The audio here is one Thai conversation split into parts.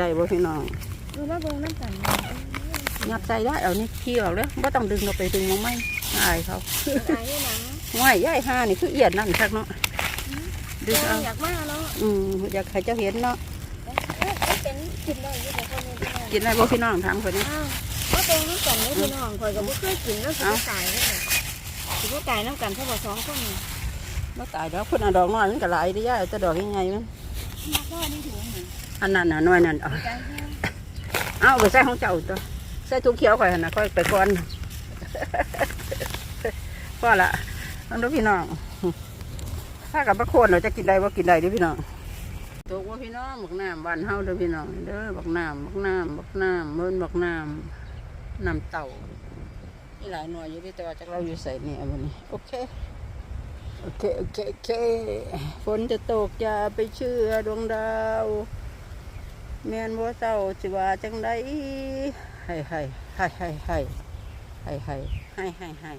ได้บ่พี่น้องดูมาเบิ่งน้ำกันยัดใจได้เอานี่ขี้ออกเลยบ่ต้องดึงเราไปดึงมองไม่อายเขาอายหนังง่ายย่ายห้านี่คือเอียดนั่นคักเนาะดึงเอาอยากมาเนาะอืมอยากให้เจ้าเห็นเนาะเป็นกินได้ยี่แต่คนนี้พี่น้องกินได้บ่พี่น้องทางคนนี้อ้าวมาเบิ่งน้ำกันเลยพี่น้องข่อยก็บ่เคยกินแล้วสิบ่ตายเลยสิบ่ตายน้ำกันเพราะว่าสองคนนี่บ่ตายดอกคนเอาดอกน้อยมันก็หลายเด้ย่ายแต่ดอกใหญ่ๆมันมาพ่ อนี่ถุงนี่อันนั้นน่ะน้อยนั่นเอาใจแห้งเอาไปใส่ของเจ้าตัวใส่ถุงเขียวข่อยหั่นน่ะข่อยไปก่อนพอละต้องดูพี่น้อง ถ้ากับพระโคนเราจะกินได้ว่ากินได้เด้อพี่น้องตกว่าพี่น้องบักน้ำบ้านเฮาเด้อพี่น้องเด้อบักน้ำบักน้ำบักน้ำเมินบักน้ำน้ำเต่ามีหลายหน่วยอยู่เด้อแต่ว่าจากเราอยู่ใส่เนี่ยวันนี้ โอเค โอเคโอเคโอเคฝนจะตกอย่าไปเชื่อดวงดาวแม่นบ่เจ้าสิว่าจังไดให้ให้ให้ให้ให้ให้ให้ให้ให้ให้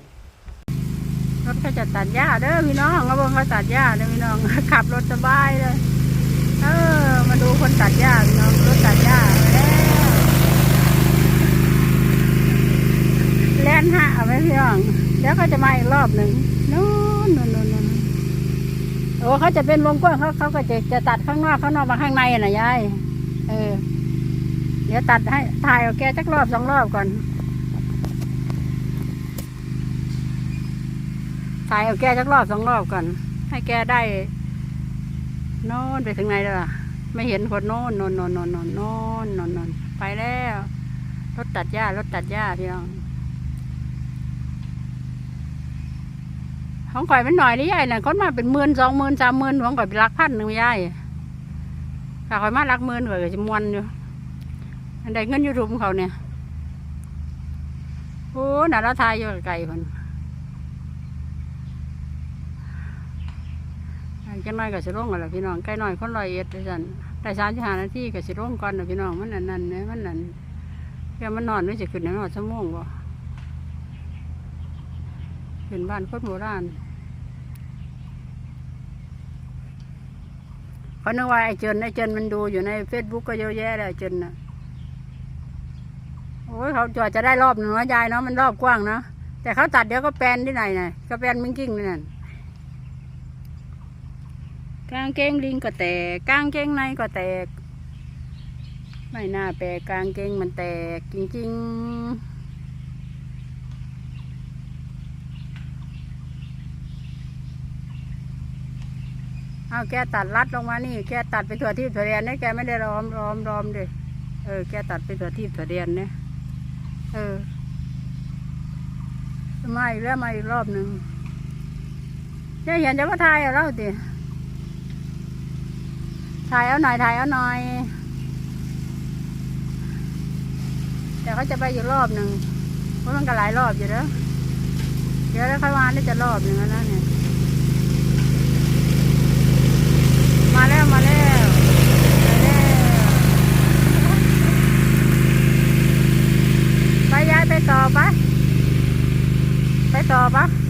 รถเขาจะตัดหญ้าเด้อพี่น้องเขาบอกเขาตัดหญ้าเด้อพี่น้องขับรถสบายเลยเออมาดูคนตัดหญ้าพี่น้องรถตัด แล้วเขาจะมาอีกรอบหนึ่งนู่นนู่นนนนโอ้เขาจะเป็นวงกว้างเขาเขาก็จะจะตัดข้างนอกข้างนอกมาข้างในน่ะยายเออ เดี๋ยวตัดให้ถ่ายเอาแกสักรอบสองรอบก่อนถ่ายเอาแกสักรอบสองรอบก่อน ให้แกได้โน่นไปถึงไหนแล้วไม่เห็นคนโน่นน่นน่นน่นโน่นโน่นไปแล้วรถตัดหญ้ารถตัดหญ้าพี่น้อง ของข่อยมันหน่อยนี่ยายน่ะคนมาเป็นหมื่นสองหมื่นสามหมื่นของข่อยเป็นหลักพันหนึ่งยายถ้าข่อยมาหลักหมื่นข่อยก็จะมวนอยู่อันใดเงินยูทูบเขาเนี่ยโอ้น่าละทายอยู่ไกลคนจังน้อยก็สิลงกันละพี่น้องใกล้น้อยคนลอยเอ็ดด้วยกันได้สามสิบห้านาทีก็สิลงก่อนนะพี่น้องมันนั่นนั่นเนี่ยมันนั่นเดี๋ยวมันนอนไม่จะขึ้นในนอนชั่วโมงบ่เป็นบ้านคนโบราณ เขานึกว่าไอ้เจนไอ้เจนมันดูอยู่ในเฟซบุ๊กก็เยอะแยะเลยเจนน่ะโอ้ยเขาจอดจะได้รอบหนึ่งนะยายเนาะมันรอบกว้างเนาะแต่เขาตัดเดี๋ยวก็แปลนที่ไหนน่ะก็แปลนมิงกิ้งนี่นั่นกางเกงลิงก็แตกกางเกงในก็แตก ไม่น่าแปลกกางเกงมันแตกจริงๆ เอาแกตัดรัดลงมานี่ แกตัดไปถั่วที่ถั่วเรียนเนี่ยแกไม่ได้ล้อมล้อมล้อมเด้เออ แกตัดไปถั่วที่ถั่วเรียนเนี่ยเออมาอีกแล้วมาอีกรอบหนึ่งยายเห็นจะมาทายเอาแล้วติถ่ายเอาหน่อยถ่ายเอาหน่อยเดี๋ยวเขาจะไปอยู่รอบหนึ่งเพราะมันก็หลายรอบอยู่แล้วเดี๋ยวแล้วค่อยมาได้จะรอบหนึ่งแล้วนะเนี่ย มาแล้วมาแล้วมาแล้ว ไปต่อปะไปต่อปะ